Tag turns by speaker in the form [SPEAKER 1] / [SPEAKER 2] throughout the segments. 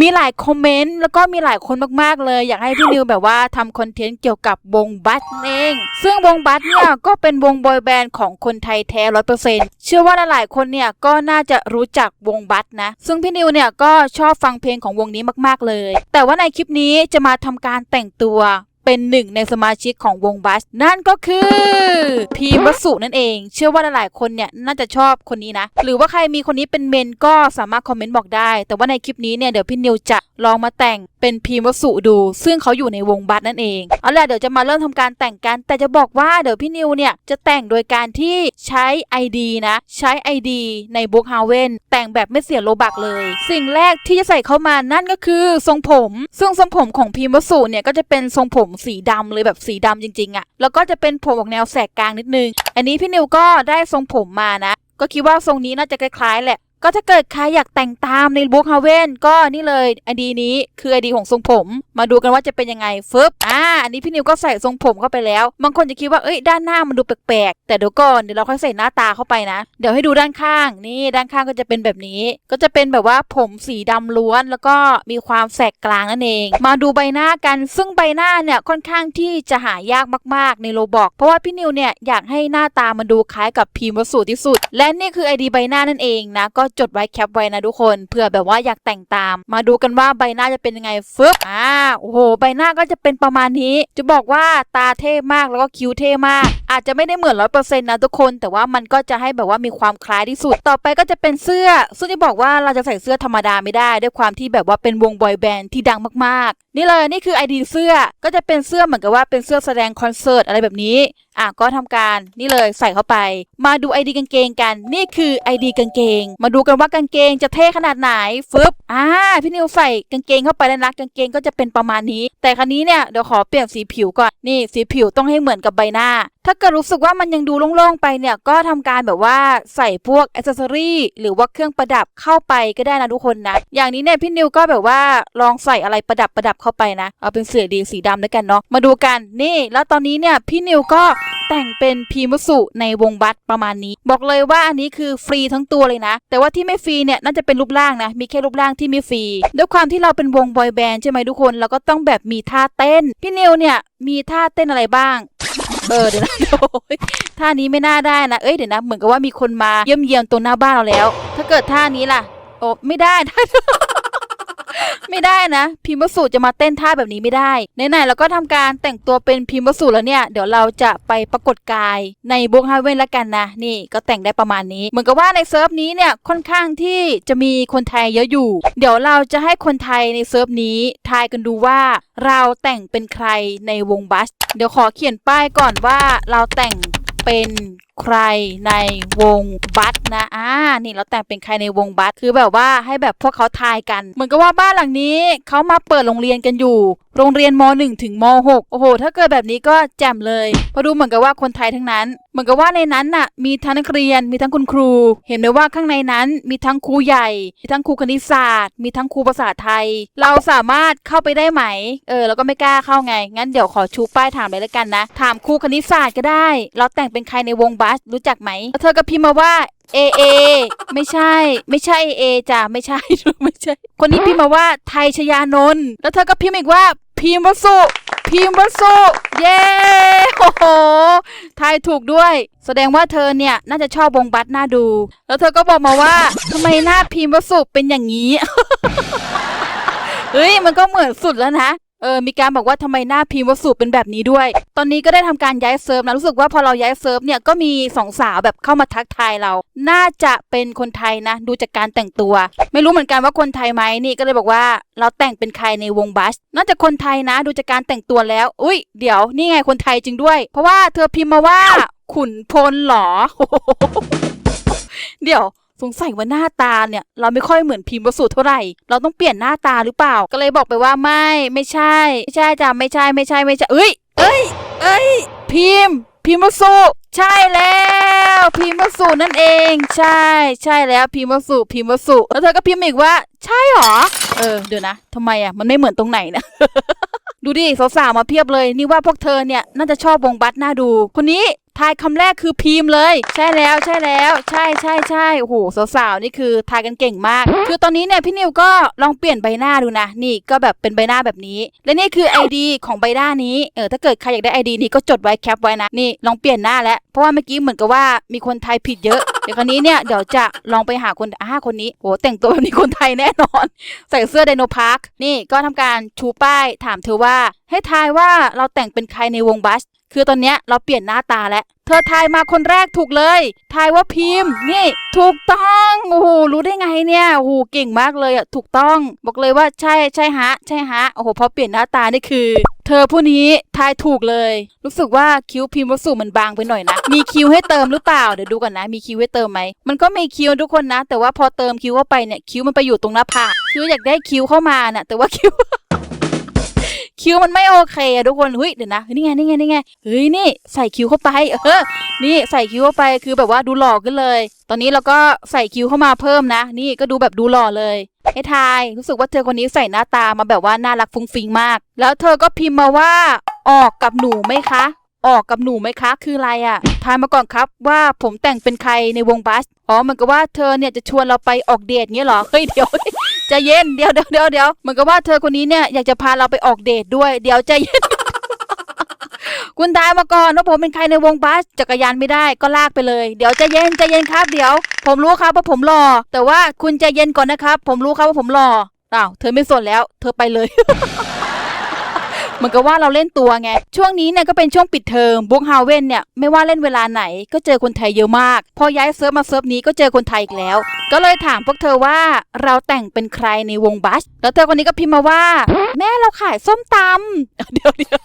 [SPEAKER 1] มีหลายคอมเมนต์แล้วก็มีหลายคนมากๆเลย อยากให้พี่นิวแบบว่าทำคอนเทนต์เกี่ยวกับวงบัสเอง ซึ่งวงบัสเนี่ยก็เป็นวงบอยแบนด์ของคนไทยแท้ร้อยเปอร์เซ็นต์เชื่อว่าหลายๆคนเนี่ยก็น่าจะรู้จักวงบัสนะ ซึ่งพี่นิวเนี่ยก็ชอบฟังเพลงของวงนี้มากๆเลย แต่ว่าในคลิปนี้จะมาทำการแต่งตัว เป็นหนึ่งในสมาชิกของวงบัส นั่นก็คือพีมวสุนั่นเอง เชื่อว่าหลายๆคนเนี่ยน่าจะชอบคนนี้นะ หรือว่าใครมีคนนี้เป็นเมนก็สามารถคอมเมนต์บอกได้ แต่ว่าในคลิปนี้เนี่ยเดี๋ยวพี่นิวจะลองมาแต่งเป็นพีมวสุดู ซึ่งเขาอยู่ในวงบัสนั่นเองเอาล่ะเดี๋ยวจะมาเริ่มทำการแต่งกัน แต่จะบอกว่าเดี๋ยวพี่นิวเนี่ยจะแต่งโดยการที่ใช้ ID นะ ใช้ ID ในบุ๊กฮาเวนแต่งแบบไม่เสียโลบักเลย สิ่งแรกที่จะใส่เข้ามานั่นก็คือทรงผม ซึ่งทรงผมของพีมวสุเนี่ยก็จะเป็นทรงผมสีดำเลยแบบสีดำจริงๆอะ่ะ แล้วก็จะเป็นผมออกแนวแสกกลางนิดนึง อันนี้พี่นิวก็ได้ทรงผมมานะ ก็คิดว่าทรงนี้น่าจะคล้ายๆแหละ ก็ถ้าเกิดใครอยากแต่งตามในบุ๊กฮาเวนก็นี่เลยไอดีนี้คือไอดีของทรงผม มาดูกันว่าจะเป็นยังไงฟึบอ่าอันนี้พี่นิวก็ใส่ทรงผมเข้าไปแล้ว บางคนจะคิดว่าเอ้ยด้านหน้ามันดูแปลกๆ แต่เดี๋ยวก่อนเดี๋ยวเราค่อยใส่หน้าตาเข้าไปนะ เดี๋ยวให้ดูด้านข้าง นี่ด้านข้างก็จะเป็นแบบนี้ ก็จะเป็นแบบว่าผมสีดำล้วน แล้วก็มีความแสกกลางนั่นเอง มาดูใบหน้ากันซึ่งใบหน้าเนี่ยค่อนข้างที่จะหายากมากๆในโลบอกเพราะว่าพี่นิวเนี่ยอยากให้หน้าตามันดูคล้ายกับพีมวัสสุที่สุด และนี่คือไอดีใบหน้านั่นเองนะก็จดไว้แคปไว้นะทุกคนเผื่อแบบว่าอยากแต่งตาม มาดูกันว่าใบหน้าจะเป็นยังไงฟึบอ่าโอ้โห ใบหน้าก็จะเป็นประมาณนี้ จะบอกว่าตาเท่มากแล้วก็คิ้วเท่มาก อาจจะไม่ได้เหมือนร้อยเปอร์เซ็นต์นะทุกคน แต่ว่ามันก็จะให้แบบว่ามีความคล้ายที่สุด ต่อไปก็จะเป็นเสื้อ ซึ่งจะบอกว่าเราจะใส่เสื้อธรรมดาไม่ได้ ด้วยความที่แบบว่าเป็นวงบอยแบนด์ที่ดังมากๆ นี่เลยนี่คือไอดีเสื้อ ก็จะเป็นเสื้อเหมือนกับว่าเป็นเสื้อแสดงคอนเสิร์ตอะไรแบบนี้อะก็ทำการนี่เลยใส่เข้าไป มาดูไอดีกางเกงกัน นี่คือไอดีกางเกง มาดูกันว่ากางเกงจะเท่ขนาดไหนฟึบอ่าพี่นิวใส่กางเกงเข้าไปแล้วนะกางเกงก็จะเป็นประมาณนี้แต่ครั้นี้เนี่ยเดี๋ยวขอเปลี่ยนสีผิวก่อนนี่สีผิวต้องให้เหมือนกับใบหน้า ถ้าเกิดรู้สึกว่ามันยังดูโล่งๆไปเนี่ยก็ทำการแบบว่าใส่พวกอ c เซสซอรี่หรือว่าเครื่องประดับเข้าไปก็ได้นะทุกคนนะ อย่างนี้เนี่ยพี่นิวก็แบบว่าลองใส่อะไรประดับประดับเข้าไปนะ เอาเป็นเสือดีสีดำแล้วกันเนาะมาดูกันนี่ แล้วตอนนี้เนี่ยพี่นิวก็แต่งเป็นพีมุสุในวงบัสประมาณนี้ บอกเลยว่าอันนี้คือฟรีทั้งตัวเลยนะ แต่ว่าที่ไม่ฟรีเนี่ยน่าจะเป็นรูปร่างนะ มีแค่รูปร่างที่ไม่ฟรีด้วยความที่เราเป็นวงบอยแบนด์ใช่ไหมทุกคนเราก็ต้องแบบมีท่าเต้น พี่นิวเนี่ยมีท่าเต้นอะไรบ้าง เออเดี๋ยวนะโอ้ยท่านี้ไม่น่าได้นะ เอ้ยเดี๋ยวนะ เหมือนกับว่ามีคนมาเยี่ยมเยียนตรงหน้าบ้านเราแล้ว ถ้าเกิดท่านี้ล่ะ โอ้ไม่ได้ ไม่ได้นะ พิมพ์วสูจะมาเต้นท่าแบบนี้ไม่ได้ไหนๆเราก็ทำการแต่งตัวเป็นพิมพ์วสูแล้วเนี่ย เดี๋ยวเราจะไปปรากฏกายในบุ๊กฮาเวนละกันนะ นี่ก็แต่งได้ประมาณนี้ เหมือนกับว่าในเซิร์ฟนี้เนี่ยค่อนข้างที่จะมีคนไทยเยอะอยู่ เดี๋ยวเราจะให้คนไทยในเซิร์ฟนี้ทายกันดูว่าเราแต่งเป็นใครในวงบัส เดี๋ยวขอเขียนป้ายก่อนว่าเราแต่งเป็น ใครในวงบัสนะอ่านี่เราแต่งเป็นใครในวงบัสคือแบบว่าให้แบบพวกเขาทายกัน เหมือนกับว่าบ้านหลังนี้เขามาเปิดโรงเรียนกันอยู่ โรงเรียนม .1 ถึงม .6 โอ้โห ถ้าเกิดแบบนี้ก็แจ่มเลยเพราะดูเหมือนกับว่าคนไทยทั้งนั้น เหมือนกับว่าในนั้นน่ะมีทั้งนักเรียนมีทั้งคุณครู เห็นไหมว่าข้างในนั้นมีทั้งครูใหญ่ มีทั้งครูคณิตศาสตร์ มีทั้งครูภาษาไทย เราสามารถเข้าไปได้ไหม เออแล้วก็ไม่กล้าเข้าไงงั้นเดี๋ยวขอชูป้ายถามเลยแล้วกันนะ ถามครูคณิตศาสตร์ก็ได้ เราแต่งเป็นใครในวงบัสรู้จักไหมเธอก็พิมพ์มาว่าเอเอไม่ใช่ ไม่ใช่เอจ้ะไม่ใช่ไม่ใช่ คนนี้พิมพ์มาว่าไทยชยานนท์แล้วเธอก็พิมพ์อีกว่าพิมพ์วสุพิมพ์วสุเย้โอ้โหทายถูกด้วย แสดงว่าเธอเนี่ยน่าจะชอบวงบัสน่าดู แล้วเธอก็บอกมาว่าทำไมหน้าพิมพ์วสุเป็นอย่างนี้เฮ้ยมันก็เหมือนสุดแล้วนะ เออ มีการบอกว่าทำไมหน้าพิมพ์วสุเป็นแบบนี้ด้วย ตอนนี้ก็ได้ทำการย้ายเซิร์ฟนะ รู้สึกว่าพอเราย้ายเซิร์ฟเนี่ย ก็มีสองสาวแบบเข้ามาทักทายเรา น่าจะเป็นคนไทยนะ ดูจากการแต่งตัว ไม่รู้เหมือนกันว่าคนไทยไหมนี่ก็เลยบอกว่า เราแต่งเป็นใครในวงบัสน่าจะคนไทยนะ ดูจากการแต่งตัวแล้ว อุ้ย เดี๋ยวนี่ไงคนไทยจริงด้วย เพราะว่าเธอพิมพ์มาว่า ขุนพลหรอ เดี๋ยว สงสัยว่าหน้าตาเนี่ย เราไม่ค่อยเหมือนพิมพ์วสุเท่าไหร่ เราต้องเปลี่ยนหน้าตาหรือเปล่า ก็เลยบอกไปว่าไม่ไม่ใช่ ไม่ใช่จ้ะไม่ใช่ไม่ใช่ไม่ใช่เอ้ยเอ้ยเอ้ยพิมพ์ พิมพ์วสุใช่แล้วพิมพ์วสุนั่นเอง ใช่ ใช่แล้วพิมพ์วสุพิมพ์วสุแล้วเธอก็พิมพ์อีกว่า ใช่หรอเออเดี๋ยวนะทำไมอะมันไม่เหมือนตรงไหนนะดูดิสาวๆมาเพียบเลย นี่ว่าพวกเธอเนี่ยน่าจะชอบวงบัสน่าดู คนนี้ ทายคำแรกคือพิมพ์เลย ใช่แล้วใช่แล้ว ใช่ใช่ใช่โอ้โหสาวๆนี่คือทายกันเก่งมาก คือตอนนี้เนี่ยพี่นิวก็ลองเปลี่ยนใบหน้าดูนะ นี่ก็แบบเป็นใบหน้าแบบนี้ และนี่คือ ID ของใบหน้านี้เออถ้าเกิดใครอยากได้ ID นี้ก็จดไว้แคปไว้นะนี่ลองเปลี่ยนหน้าแล้วเพราะว่าเมื่อกี้เหมือนกับว่ามีคนไทยผิดเยอะเดี๋ยวคราวนี้เนี่ยเดี๋ยวจะลองไปหาคนอ่าคนนี้โหแต่งตัวแบบนี้คนไทยแน่นอน ใส่เสื้อไดโนพาร์คนี่ก็ทำการชูป้ายถามเธอว่า ให้ทายว่าเราแต่งเป็นใครในวงบัส คือตอนเนี้ยเราเปลี่ยนหน้าตาแล้ว เธอทายมาคนแรกถูกเลย ทายว่าพิมพ์ นี่ ถูกต้อง โอ้โห รู้ได้ไงเนี่ย โอ้โห เก่งมากเลยอะ ถูกต้อง บอกเลยว่าใช่ ใช่ฮะ ใช่ฮะ โอ้โห พอเปลี่ยนหน้าตานี่คือ เธอผู้นี้ทายถูกเลย รู้สึกว่าคิ้วพิมพ์วัสดุมันบางไปหน่อยนะ มีคิ้วให้เติมหรือเปล่า เดี๋ยวดูกันนะ มีคิ้วให้เติมไหม มันก็มีคิ้วทุกคนนะ แต่ว่าพอเติมคิ้วเข้าไปเนี่ย คิ้วมันไปอยู่ตรงหน้าผาก คิ้วอยากได้คิ้วเข้ามาน่ะ แต่ว่าคิ้ว คิ้วมันไม่โอเคอะทุกคนเฮ้ยเดี๋ยวนะนี่ไงนี่ไงนี่ไงเฮ้ยนี่ใส่คิ้วเข้าไปเออนี่ใส่คิ้วเข้าไปคือแบบว่าดูหล่อขึ้นเลย ตอนนี้เราก็ใส่คิ้วเข้ามาเพิ่มนะ นี่ก็ดูแบบดูหล่อเลยให้ทายรู้สึกว่าเธอคนนี้ใส่หน้าตามาแบบว่าน่ารักฟุ้งฟิ้งมาก แล้วเธอก็พิมพ์มาว่าออกกับหนูไหมคะ ออกกับหนูไหมคะ คืออะไรอะ่ะทายมาก่อนครับว่าผมแต่งเป็นใครในวงบัส อ๋อเหมือนกับว่าเธอเนี่ยจะชวนเราไปออกเดทเงี้ยเหรอ เฮ้ยเดี๋ยวใจะเย็นเดี๋ยวเดี๋ยวเดี๋ยวเดี๋ยวเหมือนกับว่าเธอคนนี้เนี่ยอยากจะพาเราไปออกเดทด้วย เดี๋ยวใจเย็นคุณทายมาก่อนว่าผมเป็นใครในวงบัสจักรยานไม่ได้ก็ลากไปเลย เดี๋ยวใจเย็นใจเย็นครับ เดี๋ยว ผมรู้ครับว่าผมหล่อแต่ว่าคุณใจเย็นก่อนนะครับ ผมรู้ครับว่าผมหล่ออ้าวเธอไม่สนแล้ว เธอไปเลย เหมือนกับว่าเราเล่นตัวไง ช่วงนี้เนี่ยก็เป็นช่วงปิดเทอมบุ๊กฮาเว่นเนี่ยไม่ว่าเล่นเวลาไหนก็เจอคนไทยเยอะมาก พอย้ายเซิร์ฟมาเซิร์ฟนี้ก็เจอคนไทยอีกแล้ว ก็เลยถามพวกเธอว่าเราแต่งเป็นใครในวงบัส แล้วเธอคนนี้ก็พิมพ์มาว่า แม่เราขายส้มตำเดี๋ยวเดี๋ยว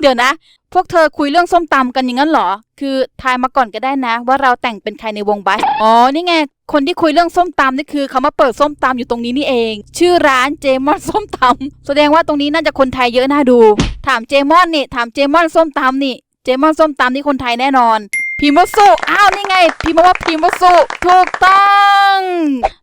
[SPEAKER 1] เดี๋ยวนะ พวกเธอคุยเรื่องส้มตำกันอย่างนั้นเหรอ คือทายมาก่อนก็ได้นะ ว่าเราแต่งเป็นใครในวงบัส อ๋อ นี่ไง คนที่คุยเรื่องส้มตำนี่คือเขามาเปิดส้มตำอยู่ตรงนี้นี่เอง ชื่อร้านเจมอนส้มตำแสดงว่าตรงนี้น่าจะคนไทยเยอะน่าดู ถามเจมอนนี่ ถามเจมอนส้มตำนี่ เจมอนส้มตำนี่คนไทยแน่นอน พิมพ์ว่าสุอ้าวนี่ไง พิมพ์ว่าพิมพ์ว่าสุถูกต้อง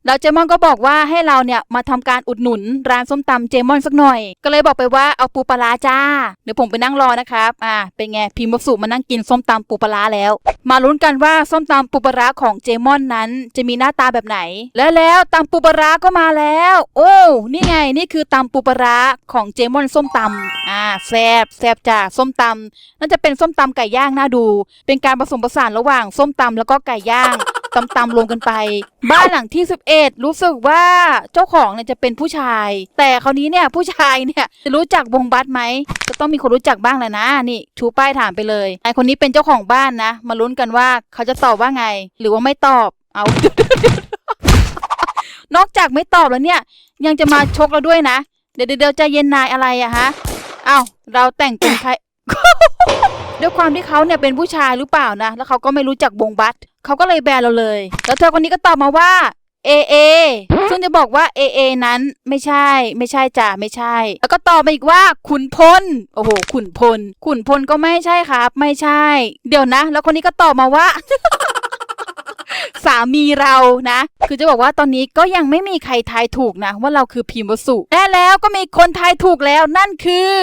[SPEAKER 1] แล้วเจมอนก็บอกว่าให้เราเนี่ยมาทำการอุดหนุนร้านส้มตำเจมอนสักหน่อย ก็เลยบอกไปว่าเอาปูปลาจ้าเดี๋ยวผมไปนั่งรอนะครับอ่าเป็นไงพิมพ์ว่าสุมานั่งกินส้มตำปูปลาแล้ว มาลุ้นกันว่าส้มตำปูปลาของเจมอนนั้นจะมีหน้าตาแบบไหน และแล้วตำปูปลาก็มาแล้ว โอ้นี่ไงนี่คือตำปูปลาร้าของเจมอนส้มตำอ่าแซบแซบจ้าส้มตำน่าจะเป็นส้มตำไก่ย่างน่าดู เป็นการผสมผสานระหว่างส้มตำแล้วก็ไก่ย่างตำตำรวมกันไป บ้านหลังที่ 11 รู้สึกว่าเจ้าของเนี่ยจะเป็นผู้ชาย แต่คราวนี้เนี่ยผู้ชายเนี่ยจะรู้จักวงบัสไหมก็ต้องมีคนรู้จักบ้างแหละนะนี่ชูป้ายถามไปเลยไอคนนี้เป็นเจ้าของบ้านนะ มาลุ้นกันว่าเขาจะตอบว่าไง หรือว่าไม่ตอบเอานอกจากไม่ตอบแล้วเนี่ย ยังจะมาชกเราด้วยนะ เดี๋ยวเดี๋ยวใจเย็นนายอะไรอะฮะเอ้าเราแต่งเป็นใคร ด้วยความที่เขาเนี่ยเป็นผู้ชายหรือเปล่านะ แล้วเขาก็ไม่รู้จักวงบัสเขาก็เลยแบนเราเลย แล้วเธอคนนี้ก็ตอบมาว่าเอเอซึ่งจะบอกว่าเอเอนั้นไม่ใช่ ไม่ใช่จ้ะไม่ใช่ แล้วก็ตอบมาอีกว่าขุนพลโอ้โห ขุนพลขุนพลก็ไม่ใช่ครับ ไม่ใช่ เดี๋ยวนะ แล้วคนนี้ก็ตอบมาว่า สามีเรานะ คือจะบอกว่าตอนนี้ก็ยังไม่มีใครทายถูกนะ ว่าเราคือพิมพ์วสุและแล้วก็มีคนทายถูกแล้วนั่นคือ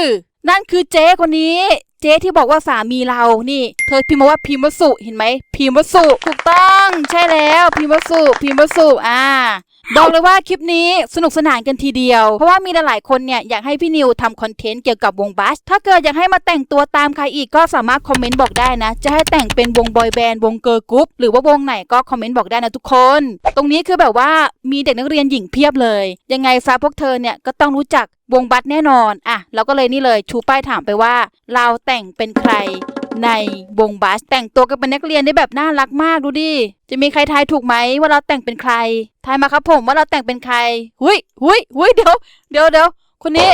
[SPEAKER 1] นั่นคือเจ๊คนนี้ เจ๊ที่บอกว่าสามีเรานี่ เธอพิมพ์มาว่าพิมพ์วสุเห็นไหมพิมพ์วสุถูกต้อง ใช่แล้ว พิมพ์วสุพิมพ์วสุอ่า บอกเลยว่าคลิปนี้สนุกสนานกันทีเดียว เพราะว่ามีหลายๆคนเนี่ยอยากให้พี่นิวทำคอนเทนต์เกี่ยวกับวงบัส ถ้าเกิดอยากให้มาแต่งตัวตามใครอีกก็สามารถคอมเมนต์บอกได้นะ จะให้แต่งเป็นวงบอยแบนด์วงเกิร์ลกรุ๊ปหรือว่าวงไหนก็คอมเมนต์บอกได้นะทุกคน ตรงนี้คือแบบว่ามีเด็กนักเรียนหญิงเพียบเลย ยังไงซะพวกเธอเนี่ยก็ต้องรู้จักวงบัสแน่นอนอะเราก็เลยนี่เลยชูป้ายถามไปว่า เราแต่งเป็นใคร ในวงบัสแต่งตัวกันเป็นนักเรียนได้แบบน่ารักมากดูดิ จะมีใครทายถูกไหมว่าเราแต่งเป็นใคร ทายมาครับผมว่าเราแต่งเป็นใคร หุยหุยหุยเดี๋ยวเดี๋ยวเดี๋ยวคนนี้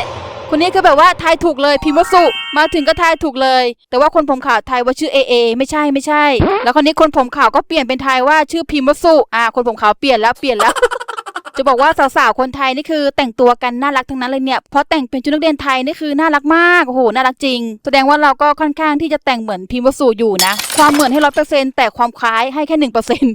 [SPEAKER 1] คนนี้คือแบบว่าทายถูกเลยพิมพ์วสุมาถึงก็ทายถูกเลย แต่ว่าคนผมขาวทายว่าชื่อเอเอไม่ใช่ไม่ใช่ แล้วคนนี้คนผมขาวก็เปลี่ยนเป็นทายว่าชื่อพิมพ์วสุอ่า คนผมขาวเปลี่ยนแล้วเปลี่ยนแล้ว จะบอกว่าสาวๆคนไทยนี่คือแต่งตัวกันน่ารักทั้งนั้นเลยเนี่ยเพราะแต่งเป็นชุดนักเรียนไทยนี่คือน่ารักมากโอ้โหน่ารักจริง แสดงว่าเราก็ค่อนข้างที่จะแต่งเหมือนพิมพ์วสูอยู่นะ ความเหมือนให้ร้อยเปอร์เซ็นต์แต่ความคล้ายให้แค่หนึ่งเปอร์เซ็นต์